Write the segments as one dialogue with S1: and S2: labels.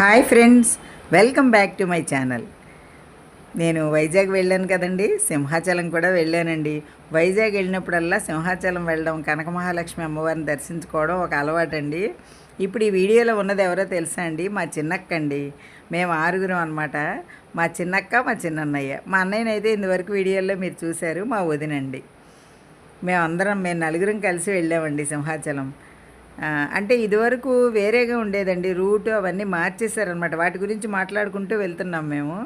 S1: Hi friends welcome back to my channel. నేను వైజాగ్ వెళ్ళాను కదండి సింహాచలం కూడా వెళ్ళానండి. వైజాగ్ వెళ్ళినప్పుడల్లా సింహాచలం వెళ్ళడం కనక మహాలక్ష్మి అమ్మవారిని దర్శించుకోవడం ఒక అలవాటండి. ఇప్పుడు ఈ వీడియోలో ఉన్నది ఎవరో తెలుసా అండి? మా చిన్నక్క అండి మేము ఆరుగురం అనమాట మా చిన్నక్క మా చిన్నన్నయ్య. మా అన్నయ్యనైతే ఇంతవరకు వీడియోలో మీరు చూశారు మా వదినండి. మేమందరం మేము నలుగురం కలిసి వెళ్ళామండి సింహాచలం. అంటే ఇదివరకు వేరేగా ఉండేదండి రూట్ అవన్నీ మార్చేశారనమాట వాటి గురించి మాట్లాడుకుంటూ వెళ్తున్నాం మేము.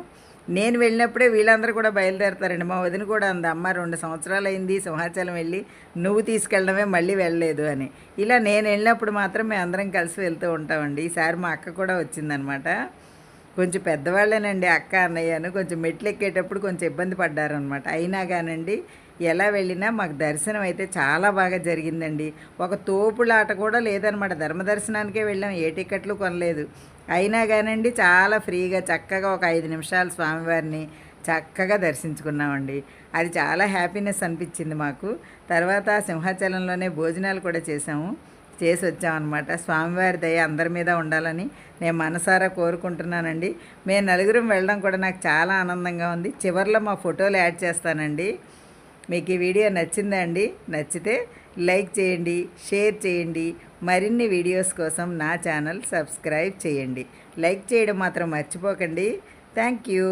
S1: నేను వెళ్ళినప్పుడే వీళ్ళందరూ కూడా బయలుదేరతారండి. మా వదిన కూడా అంది అమ్మ రెండు సంవత్సరాలు అయింది సింహాచలం వెళ్ళి నువ్వు తీసుకెళ్ళడమే మళ్ళీ వెళ్ళలేదు అని. ఇలా నేను వెళ్ళినప్పుడు మాత్రం మేము అందరం కలిసి వెళ్తూ ఉంటామండి. ఈసారి మా అక్క కూడా వచ్చిందనమాట కొంచెం పెద్దవాళ్ళేనండి అక్క అన్నయ్యను కొంచెం మెట్లు ఎక్కేటప్పుడు కొంచెం ఇబ్బంది పడ్డారనమాట అయినా కానండి ఎలా వెళ్ళినా మాకు దర్శనం అయితే చాలా బాగా జరిగిందండి. ఒక తోపులాట కూడా లేదనమాట. ధర్మ దర్శనానికే వెళ్ళాం. ఏ టికెట్లు కొనలేదు. అయినా కానండి చాలా ఫ్రీగా చక్కగా ఒక ఐదు నిమిషాలు స్వామివారిని చక్కగా దర్శించుకున్నామండి. అది చాలా హ్యాపీనెస్ అనిపించింది మాకు. తర్వాత సింహాచలంలోనే భోజనాలు కూడా చేసాము చేసి వచ్చామన్నమాట. స్వామివారి దయ అందరి మీద ఉండాలని నేను మనసారా కోరుకుంటున్నానండి. మేము నలుగురం వెళ్ళడం కూడా నాకు చాలా ఆనందంగా ఉంది. చివరిలో మా ఫోటోలు యాడ్ చేస్తానండి. మీకు ఈ వీడియో నచ్చిందా అండి నచ్చితే లైక్ చేయండి షేర్ చేయండి మరిన్ని వీడియోస్ కోసం నా ఛానల్ సబ్స్క్రైబ్ చేయండి. లైక్ చేయడం మాత్రం మర్చిపోకండి. Thank you.